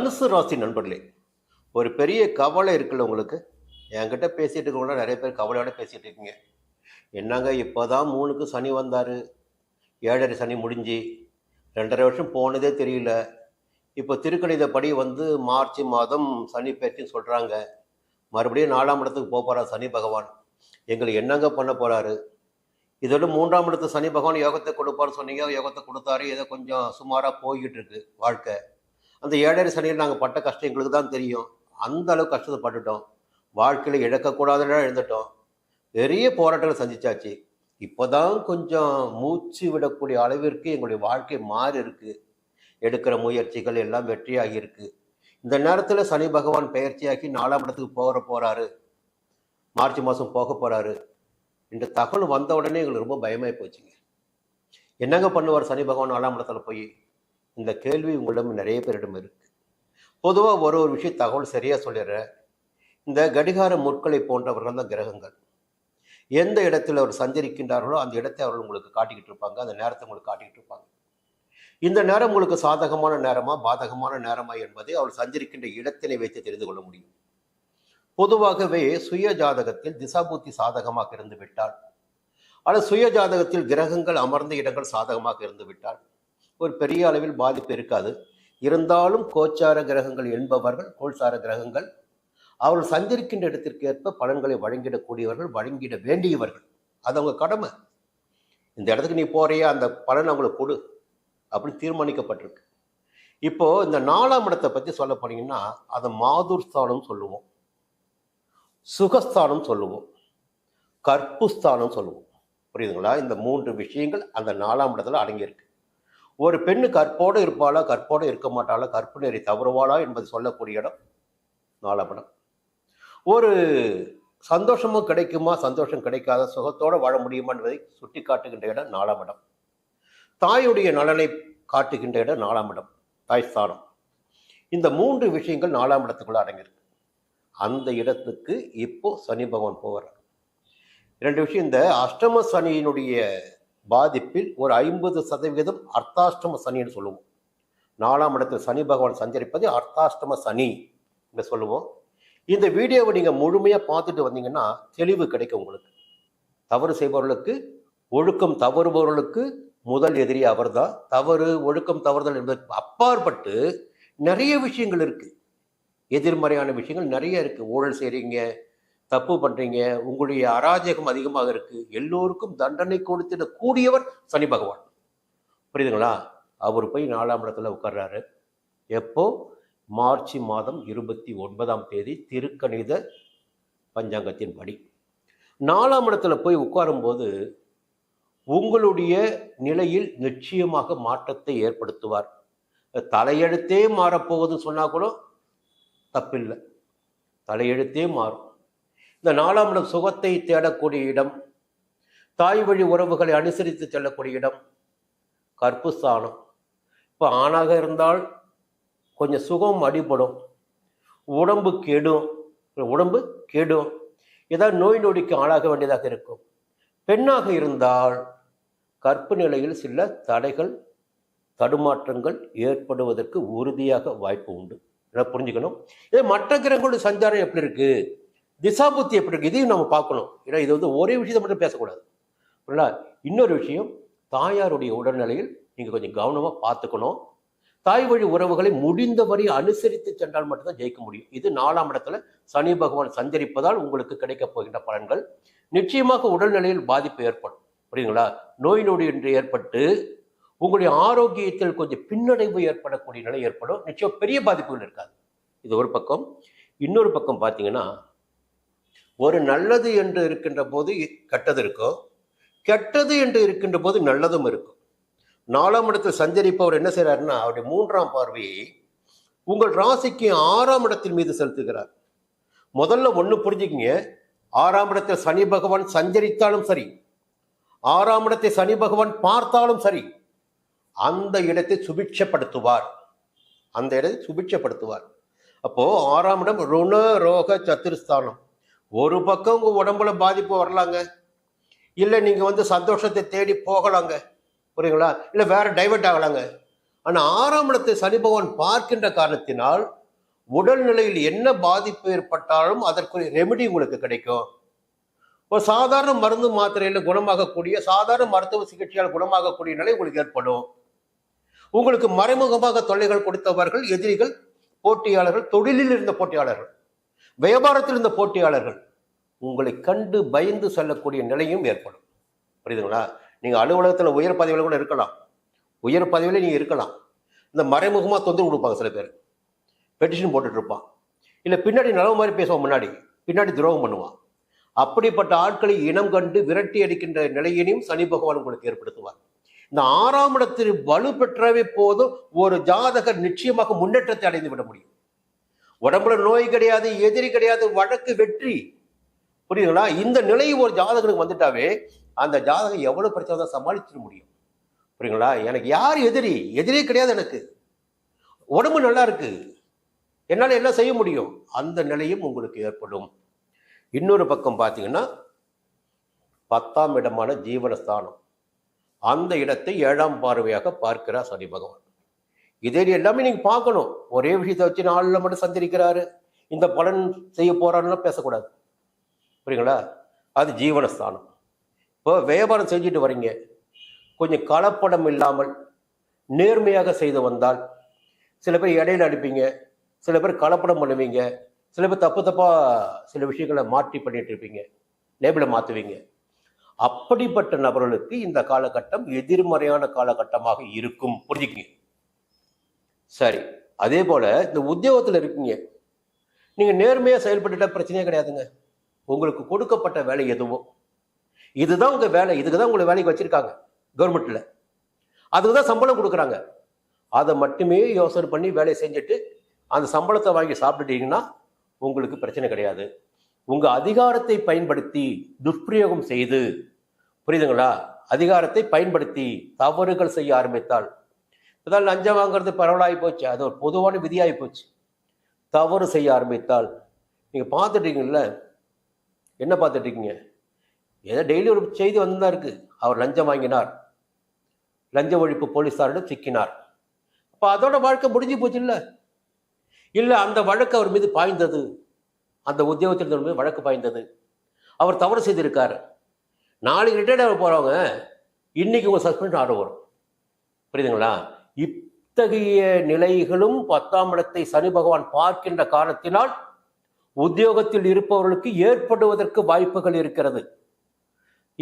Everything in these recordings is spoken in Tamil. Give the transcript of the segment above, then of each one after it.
தனுசு ராசி நண்பர்களே ஒரு பெரிய கவலை இருக்குல்ல உங்களுக்கு? என்கிட்ட பேசிகிட்டு இருக்கவங்கள நிறைய பேர் கவலையோட பேசிகிட்டு இருக்கீங்க. என்னங்க இப்போதான் மூணுக்கு சனி வந்தார். ஏழரை சனி முடிஞ்சு ரெண்டரை வருஷம் போனதே தெரியல. இப்போ திருக்கணிதப்படி வந்து மார்ச் மாதம் சனி பேச்சுன்னு சொல்கிறாங்க மறுபடியும் நாலாம் இடத்துக்கு போக போகிறார் சனி பகவான். எங்களுக்கு என்னங்க பண்ண போகிறாரு இதோட மூன்றாம் இடத்து சனி பகவான் யோகத்தை கொடுப்பார்னு சொன்னீங்க. யோகத்தை கொடுத்தாரு. ஏதோ கொஞ்சம் சுமாராக போய்கிட்டு இருக்கு வாழ்க்கை. அந்த ஏழரை சனியில் நாங்கள் பட்ட கஷ்டம் எங்களுக்கு தான் தெரியும். அந்த அளவுக்கு கஷ்டத்தை பட்டுட்டோம் வாழ்க்கையில் இழக்கக்கூடாதுன்னு எழுந்துட்டோம். பெரிய போராட்டங்களை சந்திச்சாச்சு. இப்போதான் கொஞ்சம் மூச்சு விடக்கூடிய அளவிற்கு எங்களுடைய வாழ்க்கை மாறி இருக்கு. எடுக்கிற முயற்சிகள் எல்லாம் வெற்றியாகி இருக்கு. இந்த நேரத்தில் சனி பகவான் பயிற்சியாகி நாலாம் இடத்துக்கு போகிற போறாரு. மார்ச் மாதம் போக போறாரு. இந்த தகவல் வந்த உடனே எங்களுக்கு ரொம்ப பயமாகி போச்சுங்க. என்னங்க பண்ணுவார் சனி பகவான் நாலாம் இடத்துல போய்? இந்த கேள்வி உங்களிடம் நிறைய பேரிடம் இருக்கு. பொதுவாக ஒரு ஒரு விஷயம் தகவல் சரியாக சொல்லிடுறேன் இந்த கடிகார முற்களை போன்றவர்கள் தான் கிரகங்கள். எந்த இடத்துல அவர் சஞ்சரிக்கின்றார்களோ அந்த இடத்தை அவர்கள் உங்களுக்கு காட்டிக்கிட்டு இருப்பாங்க அந்த நேரத்தை உங்களுக்கு காட்டிக்கிட்டு இருப்பாங்க. இந்த நேரம் உங்களுக்கு சாதகமான நேரமா பாதகமான நேரமா என்பதை அவள் சஞ்சரிக்கின்ற இடத்தினை வைத்து தெரிந்து கொள்ள முடியும். பொதுவாகவே சுய ஜாதகத்தில் திசாபுத்தி சாதகமாக இருந்து விட்டால் அல்லது சுய ஜாதகத்தில் கிரகங்கள் அமர்ந்த இடங்கள் சாதகமாக இருந்து விட்டால் ஒரு பெரிய அளவில் பாதிப்பு இருக்காது. இருந்தாலும் கோச்சார கிரகங்கள் என்பவர்கள் கோல்சார கிரகங்கள் அவர்கள் சஞ்சரிக்கின்ற இடத்திற்கு ஏற்ப பலன்களை வழங்கிடக்கூடியவர்கள் வழங்கிட வேண்டியவர்கள். அது அவங்க கடமை. இந்த இடத்துக்கு நீ போறியா அந்த பலன் அவங்களுக்கு கொடு அப்படின்னு தீர்மானிக்கப்பட்டிருக்கு. இப்போ இந்த நாலாம் இடத்தை பத்தி சொல்ல போனீங்கன்னா அதை மாதுர் ஸ்தானம் சொல்லுவோம். சுகஸ்தானம் சொல்லுவோம். கற்புஸ்தானம் சொல்லுவோம். புரியுதுங்களா? இந்த மூன்று விஷயங்கள் அந்த நாலாம் இடத்துல அடங்கியிருக்கு. ஒரு பெண்ணு கற்போடு இருப்பாளா கற்போடு இருக்க மாட்டாளா கற்பு நெறி தவறுவாளா என்பது சொல்லக்கூடிய இடம் நாலாம் ஒரு சந்தோஷமும் கிடைக்குமா? சந்தோஷம் கிடைக்காத சுகத்தோடு வாழ முடியுமா என்பதை சுட்டி காட்டுகின்ற இடம் நாலாம் இடம் தாயுடைய நலனை காட்டுகின்ற இடம் நாலாம் இடம் தாய் ஸ்தானம். இந்த மூன்று விஷயங்கள் நாலாம் இடத்துக்குள்ள அடங்கியிருக்கு. அந்த இடத்துக்கு இப்போ சனி பகவான் போகிறார் இரண்டு விஷயம் இந்த அஷ்டம சனியினுடைய பாதிப்பில் ஒரு ஐம்பது சதவிகிதம் அர்த்தாஷ்டம சனின்னு சொல்லுவோம். நாலாம் இடத்தில் சனி பகவான் சஞ்சரிப்பது அர்த்தாஷ்டம சனி என்று சொல்லுவோம். இந்த வீடியோவை நீங்கள் முழுமையாக பார்த்துட்டு வந்தீங்கன்னா தெளிவு கிடைக்கும் உங்களுக்கு. தவறு செய்பவர்களுக்கு ஒழுக்கம் தவறுபவர்களுக்கு முதல் எதிரி அவர்தான். தவறு ஒழுக்கம் தவறுதல் என்பதற்கு அப்பாற்பட்டு நிறைய விஷயங்கள் இருக்குது எதிர்மறையான விஷயங்கள் நிறைய இருக்குது ஊழல் செய்கிறீங்க தப்பு பண்றீங்க. உங்களுடைய அராஜகம் அதிகமாக இருக்கு. எல்லோருக்கும் தண்டனை கொடுத்திட கூடியவர் சனி பகவான். புரியுதுங்களா? அவர் போய் நாலாம் இடத்துல உட்கார்றாரு. எப்போ? மார்ச் மாதம் இருபத்தி ஒன்பதாம் தேதி திருக்கணித பஞ்சாங்கத்தின் படி. நாலாம் இடத்துல போய் உட்காரும்போது உங்களுடைய நிலையில் நிச்சயமாக மாற்றத்தை ஏற்படுத்துவார். தலையெழுத்தே மாறப்போகுதுன்னு சொன்னா கூட தப்பில்லை. தலையெழுத்தே மாறும். இந்த நாலாம் இடம் சுகத்தை தேடக்கூடிய இடம். தாய் வழி உறவுகளை அனுசரித்து செல்லக்கூடிய இடம். கற்புஸ்தானம் இப்போ ஆணாக இருந்தால் கொஞ்சம் சுகம் அடிபடும். உடம்பு கெடும். உடம்பு கெடும். ஏதாவது நோய் நொடிக்கு ஆளாக வேண்டியதாக இருக்கும். பெண்ணாக இருந்தால் கற்பு நிலையில் சில தடைகள் தடுமாற்றங்கள் ஏற்படுவதற்கு உறுதியாக வாய்ப்பு உண்டு. இதை புரிஞ்சுக்கணும். இதே மற்ற கிரகங்களுடைய சஞ்சாரம் எப்படி இருக்குது திசாபுத்தி எப்படி இருக்கு இதையும் நம்ம பார்க்கணும். ஏன்னா இது வந்து ஒரே விஷயத்தை மட்டும் பேசக்கூடாது. இன்னொரு விஷயம் தாயாருடைய உடல்நிலையில் நீங்கள் கொஞ்சம் கவனமாக பார்த்துக்கணும். தாய் வழி உறவுகளை முடிந்தவரை அனுசரித்து சென்றால் மட்டும்தான் ஜெயிக்க முடியும். இது நாலாம் இடத்துல சனி பகவான் சஞ்சரிப்பதால் உங்களுக்கு கிடைக்கப் போகின்ற பலன்கள். நிச்சயமாக உடல்நிலையில் பாதிப்பு ஏற்படும். புரியுங்களா நோய் நொடி என்று ஏற்பட்டு உங்களுடைய ஆரோக்கியத்தில் கொஞ்சம் பின்னடைவு ஏற்படக்கூடிய நிலை ஏற்படும். நிச்சயம் பெரிய பாதிப்புகள் இருக்காது. இது ஒரு பக்கம். இன்னொரு பக்கம் பார்த்தீங்கன்னா ஒரு நல்லது என்று இருக்கின்ற போது கெட்டது இருக்கும் கெட்டது என்று இருக்கின்ற போது நல்லதும் இருக்கும். நாலாம் இடத்தில் சஞ்சரிப்பவர் என்ன செய்கிறாருன்னா அவருடைய மூன்றாம் பார்வையை உங்கள் ராசிக்கு ஆறாம் இடத்தின் மீது செலுத்துகிறார். முதல்ல ஒன்று புரிஞ்சுக்கிங்க. ஆறாம் இடத்தில் சனி பகவான் சஞ்சரித்தாலும் சரி ஆறாம் இடத்தை சனி பகவான் பார்த்தாலும் சரி அந்த இடத்தை சுபிட்சப்படுத்துவார். அந்த இடத்தை சுபிட்சப்படுத்துவார். அப்போ ஆறாம் இடம் ருண ரோக சத்துருஸ்தானம். ஒரு பக்கம் உங்கள் உடம்புல பாதிப்பு வரலாங்க. இல்லை நீங்கள் வந்து சந்தோஷத்தை தேடி போகலாங்க. புரியுங்களா? இல்லை வேற டைவர்ட் ஆகலாங்க. ஆனால் ஆறாம் இடத்தை சனி பகவான் பார்க்கின்ற காரணத்தினால் உடல்நிலையில் என்ன பாதிப்பு ஏற்பட்டாலும் அதற்குரிய ரெமெடி உங்களுக்கு கிடைக்கும். ஒரு சாதாரண மருந்து மாத்திரையில் குணமாகக்கூடிய சாதாரண மருத்துவ சிகிச்சையால் குணமாகக்கூடிய நிலை உங்களுக்கு ஏற்படும். உங்களுக்கு மறைமுகமாக தொல்லைகள் கொடுத்தவர்கள் எதிரிகள் போட்டியாளர்கள் தொழிலில் இருந்த போட்டியாளர்கள். வியாபாரத்தில் இருந்த போட்டியாளர்கள் உங்களை கண்டு பயந்து செல்லக்கூடிய நிலையும் ஏற்படும். புரியுதுங்களா? நீங்கள் அலுவலகத்தில் உயர் பதவியில் கூட இருக்கலாம். உயர் பதவியில் நீங்கள் இருக்கலாம். இந்த மறைமுகமாக தொந்தரவு கொடுப்பாங்க சில பேர். பெட்டிஷன் போட்டுட்ருப்பான் இல்லை பின்னாடி நலவு மாதிரி பேசுவான் முன்னாடி. பின்னாடி துரோகம் பண்ணுவான். அப்படிப்பட்ட ஆட்களை இனம் கண்டு விரட்டி அடிக்கின்ற நிலையினையும் சனி பகவான் உங்களுக்கு ஏற்படுத்துவார். இந்த ஆறாம் இடத்தில் வலு பெற்றவே போதும் ஒரு ஜாதகர் நிச்சயமாக முன்னேற்றத்தை அடைந்து விட முடியும். உடம்புல நோய் கிடையாது எதிரி கிடையாது வழக்கு வெற்றி. புரியுதுங்களா? இந்த நிலை ஒரு ஜாதகனுக்கு வந்துட்டாவே அந்த ஜாதகம் எவ்வளவு பிரச்சனை தான் சமாளிச்சிட முடியும். புரியுங்களா எனக்கு யார் எதிரி? எதிரியே கிடையாது எனக்கு. உடம்பு நல்லா இருக்கு. என்னால் என்ன செய்ய முடியும்? அந்த நிலையும் உங்களுக்கு ஏற்படும். இன்னொரு பக்கம் பார்த்தீங்கன்னா பத்தாம் இடமான ஜீவனஸ்தானம். அந்த இடத்தை ஏழாம் பார்வையாக பார்க்கிறார் சனி பகவான். இதே எல்லாமே நீங்க பார்க்கணும். ஒரே விஷயத்தை வச்சு நாளில் மட்டும் சந்திரிக்கிறாரு இந்த பலன் செய்ய போறாருன்னா பேசக்கூடாது. புரியுங்களா? அது ஜீவனஸ்தானம். இப்போ வியாபாரம் செஞ்சுட்டு வரீங்க கொஞ்சம் கலப்படம் இல்லாமல் நேர்மையாக செய்து வந்தால் சில பேர் இடையில அடிப்பீங்க. சில பேர் கலப்படம் பண்ணுவீங்க. சில பேர் தப்பு தப்பாக சில விஷயங்களை மாற்றி பண்ணிட்டு இருப்பீங்க. லேபிளை மாற்றுவீங்க அப்படிப்பட்ட நபர்களுக்கு இந்த காலகட்டம் எதிர்மறையான காலகட்டமாக இருக்கும். புரிஞ்சுக்கிங்க. சரி. அதே போல இந்த உத்தியோகத்தில் இருக்கீங்க. நீங்க நேர்மையா செயல்பட்டுட்ட பிரச்சனையே கிடையாதுங்க. உங்களுக்கு கொடுக்கப்பட்ட வேலை எதுவோ. இதுதான் உங்க வேலை. இதுக்கு தான் உங்களை வேலைக்கு வச்சிருக்காங்க கவர்மெண்ட்ல அதுக்கு தான் சம்பளம் கொடுக்குறாங்க. அதை மட்டுமே யோசனை பண்ணி வேலையை செஞ்சுட்டு அந்த சம்பளத்தை வாங்கி சாப்பிட்டுட்டீங்கன்னா உங்களுக்கு பிரச்சனை கிடையாது. உங்க அதிகாரத்தை பயன்படுத்தி துஷ்பிரயோகம் செய்து புரியுதுங்களா? அதிகாரத்தை பயன்படுத்தி தவறுகள் செய்ய ஆரம்பித்தால் இதான் லஞ்சம் வாங்குறது பரவலாகி போச்சு. அது ஒரு பொதுவான விதியாகி போச்சு. தவறு செய்ய ஆரம்பித்தால் நீங்கள் பார்த்துட்டீங்கல்ல? என்ன பார்த்துட்ருக்கீங்க ஏதோ டெய்லி ஒரு செய்தி வந்துதான் இருக்கு. அவர் லஞ்சம் வாங்கினார். லஞ்ச ஒழிப்பு போலீஸாரிடம் சிக்கினார். அப்போ அதோட வாழ்க்கை முடிஞ்சு போச்சு இல்லை இல்லை அந்த வழக்கு அவர் மீது பாய்ந்தது? அந்த உத்தியோகத்தில் மீது வழக்கு பாய்ந்தது? அவர் தவறு செய்திருக்காரு. நாளைக்கு ரிட்டையர்ட் ஆக போகிறவங்க இன்றைக்கி உங்கள் சஸ்பெண்ட் ஆர்டர் வரும். புரியுதுங்களா? இத்தகைய நிலைகளும் பத்தாம் இடத்தை சனி பகவான் பார்க்கின்ற காரணத்தினால் உத்தியோகத்தில் இருப்பவர்களுக்கு ஏற்படுவதற்கு வாய்ப்புகள் இருக்கிறது.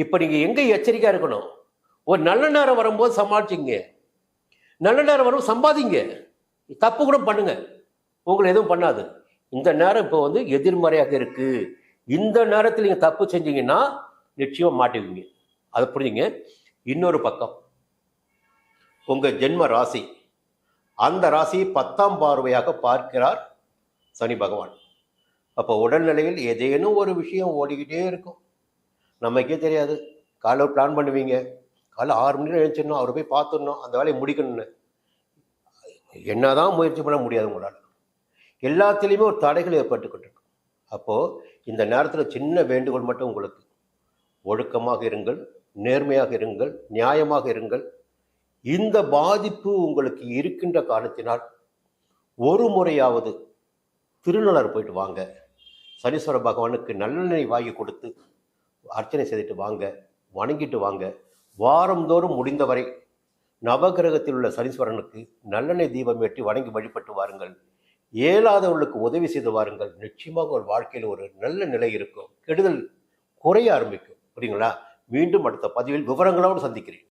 இப்ப நீங்க எங்க எச்சரிக்கையா இருக்கணும்? ஒரு நல்ல நேரம் வரும்போது சமாளிச்சிங்க. நல்ல நேரம் வரும் சம்பாதிங்க. தப்பு கூட பண்ணுங்க. உங்களை எதுவும் பண்ணாது. இந்த நேரம் இப்போ வந்து எதிர்மறையாக இருக்கு. இந்த நேரத்தில் நீங்கள் தப்பு செஞ்சீங்கன்னா நிச்சயம் மாட்டுவீங்க அதை புரிஞ்சுங்க. இன்னொரு பக்கம். உங்கள் ஜென்ம ராசி. அந்த ராசி பத்தாம் பார்வையாக பார்க்கிறார் சனி பகவான். அப்போ உடல்நிலையில் ஏதேனும் ஒரு விஷயம் ஓடிக்கிட்டே இருக்கும். நமக்கே தெரியாது. காலைல பிளான் பண்ணுவீங்க. காலைல ஆறு மணி எழுந்திடணும் அவரை போய் பார்த்துடணும். அந்த வேலையை முடிக்கணும்னு. என்னதான் முயற்சி பண்ண முடியாது உங்களால். எல்லாத்துலேயுமே ஒரு தடைகள் ஏற்பட்டுக்கிட்டு இருக்கும் அப்போது இந்த நேரத்தில் சின்ன வேண்டுகோள் மட்டும் உங்களுக்கு. ஒழுக்கமாக இருங்கள். நேர்மையாக இருங்கள். நியாயமாக இருங்கள். இந்த பாதிப்பு உங்களுக்கு இருக்கின்ற காரணத்தினால் ஒரு முறையாவது திருநள்ளாறு போயிட்டு வாங்க. சனீஸ்வர பகவானுக்கு நல்லெண்ணெய் வாங்கி கொடுத்து அர்ச்சனை செய்துட்டு வாங்க. வணங்கிட்டு வாங்க. வாரந்தோறும் முடிந்தவரை நவகிரகத்தில் உள்ள சனீஸ்வரனுக்கு நல்லெண்ணெய் தீபம் ஏற்றி வணங்கி வழிபட்டு வாருங்கள். இயலாதவர்களுக்கு உதவி செய்து வாருங்கள். நிச்சயமாக ஒரு வாழ்க்கையில் ஒரு நல்ல நிலை இருக்கும். கெடுதல் குறைய ஆரம்பிக்கும். புரியுங்களா மீண்டும் அடுத்த பதிவில் விவரங்களோடு சந்திக்கிறேன்.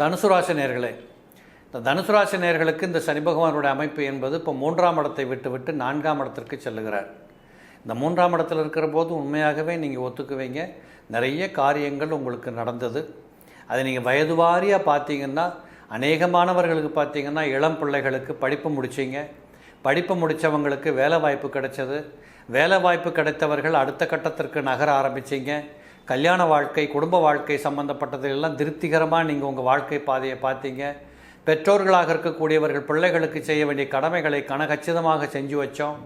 தனுசு ராசி நேர்களே இந்த தனுசு ராசி நேர்களுக்கு இந்த சனி பகவானுடைய அமைப்பு என்பது இப்போ மூன்றாம் இடத்தை விட்டு விட்டு நான்காம் இடத்திற்கு செல்லுகிறார். இந்த மூன்றாம் இடத்தில் இருக்கிற போது உண்மையாகவே நீங்கள் ஒத்துக்குவீங்க. நிறைய காரியங்கள் உங்களுக்கு நடந்தது. அதை நீங்கள் வயது வாரியாக பார்த்தீங்கன்னா அநேகமானவர்களுக்கு பார்த்தீங்கன்னா இளம் பிள்ளைகளுக்கு படிப்பு முடிச்சிங்க. படிப்பு முடித்தவங்களுக்கு வேலை வாய்ப்பு கிடைச்சது. வேலை வாய்ப்பு கிடைத்தவர்கள் அடுத்த கட்டத்திற்கு நகர ஆரம்பிச்சிங்க. கல்யாண வாழ்க்கை குடும்ப வாழ்க்கை சம்பந்தப்பட்டதிலெல்லாம் திருப்திகரமாக நீங்கள் உங்கள் வாழ்க்கை பாதையை பார்த்தீங்க. பெற்றோர்களாக இருக்கக்கூடியவர்கள் பிள்ளைகளுக்கு செய்ய வேண்டிய கடமைகளை கனகச்சிதமாக செஞ்சு வச்சோம்.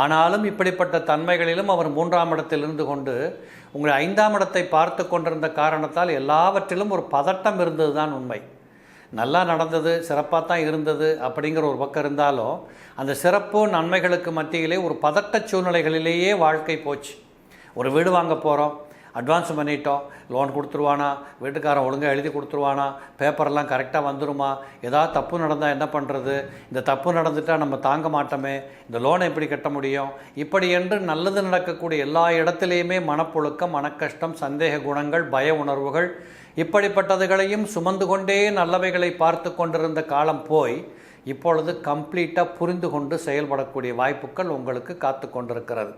ஆனாலும் இப்படிப்பட்ட தன்மைகளிலும் அவர் மூன்றாம் இடத்தில் இருந்து கொண்டு உங்கள் ஐந்தாம் இடத்தை பார்த்து கொண்டிருந்த காரணத்தால் எல்லாவற்றிலும் ஒரு பதட்டம் இருந்தது தான் உண்மை. நல்லா நடந்தது சிறப்பாக தான் இருந்தது அப்படிங்கிற ஒரு பக்கம் இருந்தாலும் அந்த சிறப்பு நன்மைகளுக்கு மத்தியிலே ஒரு பதட்ட சூழ்நிலைகளிலேயே வாழ்க்கை போச்சு. ஒரு வீடு வாங்க போகிறோம் அட்வான்ஸ் பண்ணிட்டோம் லோன் கொடுத்துருவானா வீட்டுக்காரன் ஒழுங்காக எழுதி கொடுத்துருவானா பேப்பர்லாம் கரெக்டாக வந்துருமா ஏதாவது தப்பு நடந்தால் என்ன பண்ணுறது இந்த தப்பு நடந்துட்டால் நம்ம தாங்க மாட்டோமே இந்த லோனை எப்படி கட்ட முடியும்? இப்படி என்று நல்லது நடக்கக்கூடிய எல்லா இடத்துலையுமே மனப்புழுக்கம் மனக்கஷ்டம் சந்தேக குணங்கள் பய உணர்வுகள் இப்படிப்பட்டதுகளையும் சுமந்து கொண்டே நல்லவைகளை பார்த்து கொண்டிருந்த காலம் போய் இப்பொழுது கம்ப்ளீட்டாக புரிந்து கொண்டு செயல்படக்கூடிய வாய்ப்புகள் உங்களுக்கு காத்து கொண்டிருக்கிறது.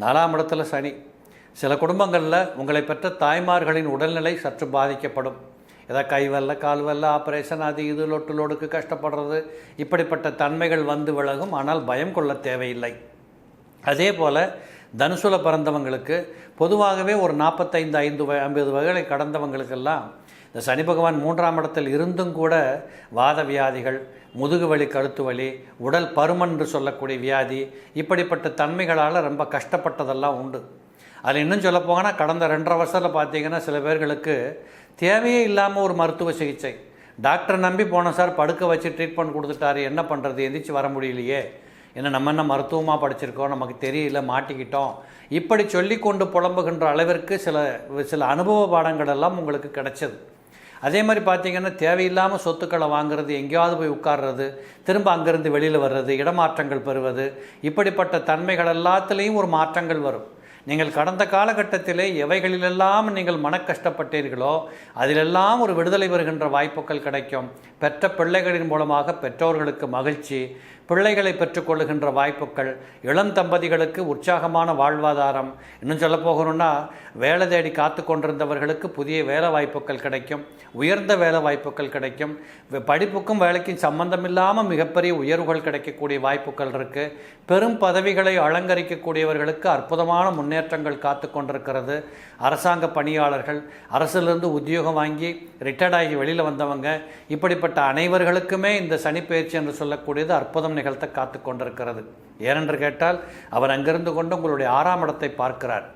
நாலாம் இடத்துல சனி. சில குடும்பங்களில் உங்களை பெற்ற தாய்மார்களின் உடல்நிலை சற்று பாதிக்கப்படும். ஏதாவது கை வல்ல கால் வல்ல ஆப்ரேஷன் அது இது லொட்டு லோடுக்கு கஷ்டப்படுறது இப்படிப்பட்ட தன்மைகள் வந்து விலகும். ஆனால் பயம் கொள்ள தேவையில்லை. அதே போல் தனுசுல பிறந்தவங்களுக்கு பொதுவாகவே ஒரு நாற்பத்தைந்து ஐந்து ஐம்பது வகைகளை கடந்தவங்களுக்கெல்லாம் இந்த சனி பகவான் மூன்றாம் இடத்தில் இருந்தும் கூட வாத வியாதிகள் முதுகு வலி கழுத்து வலி உடல் பருமன் என்று சொல்லக்கூடிய வியாதி இப்படிப்பட்ட தன்மைகளால் ரொம்ப கஷ்டப்பட்டதெல்லாம் உண்டு. அதில் இன்னும் சொல்ல போனால் கடந்த ரெண்டரை வருஷத்தில் பார்த்தீங்கன்னா சில பேர்களுக்கு தேவையே இல்லாமல் ஒரு மருத்துவ சிகிச்சை. டாக்டர் நம்பி போன சார் படுக்க வச்சு ட்ரீட்மெண்ட் கொடுத்துட்டாரு என்ன பண்ணுறது எந்திரிச்சு வர முடியலையே. என்ன நம்ம என்ன மருத்துவமாக படிச்சிருக்கோம்? நமக்கு தெரியல மாட்டிக்கிட்டோம். இப்படி சொல்லி கொண்டு புலம்புகின்ற அளவிற்கு சில சில அனுபவ பாடங்கள் எல்லாம் உங்களுக்கு கிடைச்சது. அதே மாதிரி பார்த்தீங்கன்னா தேவையில்லாமல் சொத்துக்களை வாங்குறது எங்கேயாவது போய் உட்கார்றது திரும்ப அங்கேருந்து வெளியில் வர்றது இடமாற்றங்கள் பெறுவது இப்படிப்பட்ட தன்மைகள் எல்லாத்துலேயும் ஒரு மாற்றங்கள் வரும். நீங்கள் கடந்த காலகட்டத்திலே எவைகளிலெல்லாம் நீங்கள் மன கஷ்டப்பட்டீர்களோ அதிலெல்லாம் ஒரு விடுதலை வருகின்ற வாய்ப்புகள் கிடைக்கும். பெற்ற பிள்ளைகளின் மூலமாக பெற்றோர்களுக்கு மகிழ்ச்சி பிள்ளைகளை பெற்றுக்கொள்ளுகின்ற வாய்ப்புகள் இளம் தம்பதிகளுக்கு உற்சாகமான வாழ்வாதாரம். இன்னும் சொல்ல போகணும்னா வேலை தேடி காத்து கொண்டிருந்தவர்களுக்கு புதிய வேலை வாய்ப்புகள் கிடைக்கும் உயர்ந்த வேலை வாய்ப்புகள் கிடைக்கும். படிப்புக்கும் வேலைக்கும் சம்பந்தம் இல்லாமல் மிகப்பெரிய உயர்வுகள் கிடைக்கக்கூடிய வாய்ப்புகள் இருக்குது பெரும் பதவிகளை அலங்கரிக்கக்கூடியவர்களுக்கு அற்புதமான முன்னேற்றங்கள் காத்து கொண்டிருக்கிறது. அரசாங்க பணியாளர்கள் அரசிலிருந்து உத்தியோகம் வாங்கி ரிட்டையர்ட் ஆகி வெளியில் வந்தவங்க இப்படிப்பட்ட அனைவர்களுக்குமே இந்த சனிப்பெயர்ச்சி என்று சொல்லக்கூடியது அற்புதம் நிகழ்த்த காத்து கொண்டிருக்கிறது. ஏனென்று கேட்டால் அவர் அங்கிருந்து கொண்டு உங்களுடைய ஆறாம் இடத்தை பார்க்கிறார்.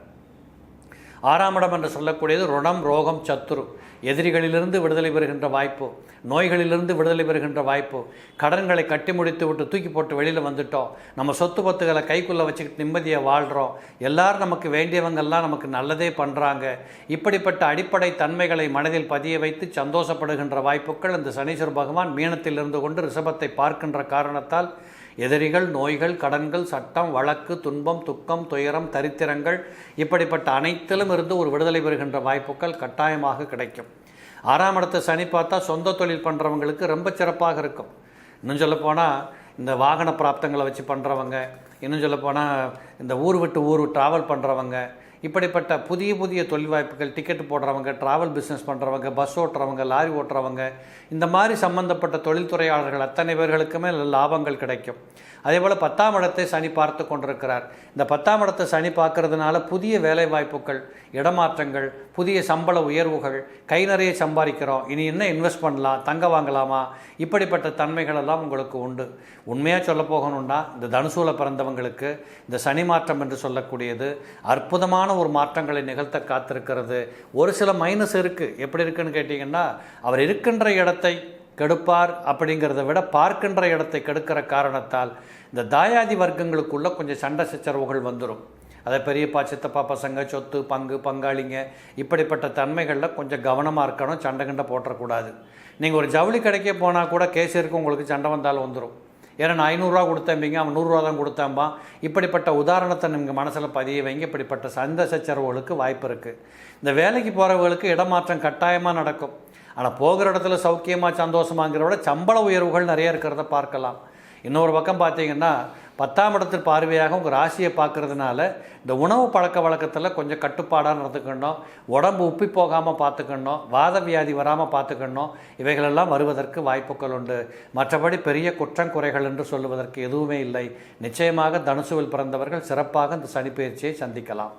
ஆறாம் இடம் என்று சொல்லக்கூடியது ருணம் ரோகம் சத்துரு. எதிரிகளிலிருந்து விடுதலை பெறுகின்ற வாய்ப்பு. நோய்களிலிருந்து விடுதலை பெறுகின்ற வாய்ப்பு. கடன்களை கட்டி முடித்து விட்டு தூக்கி போட்டு வெளியில் வந்துட்டோம். நம்ம சொத்து பத்துகளை கைக்குள்ளே வச்சுக்கிட்டு நிம்மதியாக வாழ்கிறோம் எல்லாரும் நமக்கு வேண்டியவங்கெல்லாம் நமக்கு நல்லதே பண்ணுறாங்க இப்படிப்பட்ட அடிப்படை தன்மைகளை மனதில் பதிய வைத்து சந்தோஷப்படுகின்ற வாய்ப்புகள் இந்த சனீஸ்வர பகவான் மீனத்தில் இருந்து கொண்டு ரிஷபத்தை பார்க்கின்ற காரணத்தால் எதிரிகள் நோய்கள் கடன்கள் சட்டம் வழக்கு துன்பம் துக்கம் துயரம் தரித்திரங்கள் இப்படிப்பட்ட அனைத்திலும் இருந்து ஒரு விடுதலை பெறுகின்ற வாய்ப்புகள் கட்டாயமாக கிடைக்கும். ஆறாம் இடத்த சனி பார்த்தா சொந்த தொழில் பண்ணுறவங்களுக்கு ரொம்ப சிறப்பாக இருக்கும். இன்னும் சொல்லப்போனால் இந்த வாகன பிராப்தங்களை வச்சு பண்ணுறவங்க இன்னும் சொல்லப்போனால் இந்த ஊர் விட்டு ஊர் ட்ராவல் பண்ணுறவங்க இப்படிப்பட்ட புதிய புதிய தொழில் வாய்ப்புகள் டிக்கெட் போடுறவங்க ட்ராவல் பிஸ்னஸ் பண்ணுறவங்க பஸ் ஓட்டுறவங்க லாரி ஓட்டுறவங்க இந்த மாதிரி சம்பந்தப்பட்ட தொழில்துறையாளர்கள் அத்தனை பேர்களுக்குமே லாபங்கள் கிடைக்கும். அதே போல் பத்தாம் இடத்தை சனி பார்த்து கொண்டிருக்கிறார். இந்த பத்தாம் இடத்தை சனி பார்க்கறதுனால புதிய வேலை வாய்ப்புகள் இடமாற்றங்கள் புதிய சம்பள உயர்வுகள் கை நிறைய சம்பாதிக்கிறோம். இனி என்ன இன்வெஸ்ட் பண்ணலாம் தங்க வாங்கலாமா? இப்படிப்பட்ட தன்மைகள் எல்லாம் உங்களுக்கு உண்டு. உண்மையாக சொல்ல போகணும்னா இந்த தனுசூல பிறந்தவங்களுக்கு இந்த சனி மாற்றம் என்று சொல்லக்கூடியது அற்புதமான ஒரு மாற்றங்களை நிகழ்த்த காத்திருக்கிறது. ஒரு சில மைனஸ் இருக்குது எப்படி இருக்குன்னு கேட்டிங்கன்னா அவர் இருக்கின்ற இடத்தை கெடுப்பார் அப்படிங்கிறத விட பார்க்கின்ற இடத்தை கெடுக்கிற காரணத்தால் இந்த தாயாதி வர்க்கங்களுக்குள்ள கொஞ்சம் சண்டை சச்சரவுகள் வந்துடும் அதை பெரியப்பா சித்தப்பா பசங்க சொத்து பங்கு பங்காளிங்க இப்படிப்பட்ட தன்மைகளில் கொஞ்சம் கவனமாக இருக்கணும் சண்டை கிண்டை போட்டுறக்கூடாது. நீங்கள் ஒரு ஜவுளி கடைக்கே போனால் கூட கேசியருக்கு உங்களுக்கு சண்டை வந்தாலும் வந்துடும் ஏன்னா நான் ஐநூறுரூவா கொடுத்தேம்பிங்க அவன் நூறுரூவா தான் கொடுத்தாம்பான் இப்படிப்பட்ட உதாரணத்தை நீங்கள் மனசில் பதிய வைங்க. இப்படிப்பட்ட சந்த சச்சரவுகளுக்கு வாய்ப்பு இருக்குது இந்த வேலைக்கு போகிறவங்களுக்கு இடமாற்றம் கட்டாயமாக நடக்கும். ஆனால் போகிற இடத்துல சௌக்கியமாக சந்தோஷமாங்கிற விட சம்பள உயர்வுகள் நிறைய இருக்கிறத பார்க்கலாம். இன்னொரு பக்கம் பார்த்தீங்கன்னா பத்தாம் இடத்தில் பார்வையாக உங்கள் ராசியை பார்க்குறதுனால இந்த உணவு பழக்க வழக்கத்தில் கொஞ்சம் கட்டுப்பாடாக நடந்துக்கணும். உடம்பு உப்பி போகாமல் பார்த்துக்கணும். வாத வியாதி வராமல் பார்த்துக்கணும். இவைகளெல்லாம் வருவதற்கு வாய்ப்புகள் உண்டு. மற்றபடி பெரிய குற்றம் குறைகள் என்று சொல்லுவதற்கு எதுவுமே இல்லை. நிச்சயமாக தனுசுவில் பிறந்தவர்கள் சிறப்பாக இந்த சனிப்பயிற்சியை சந்திக்கலாம்.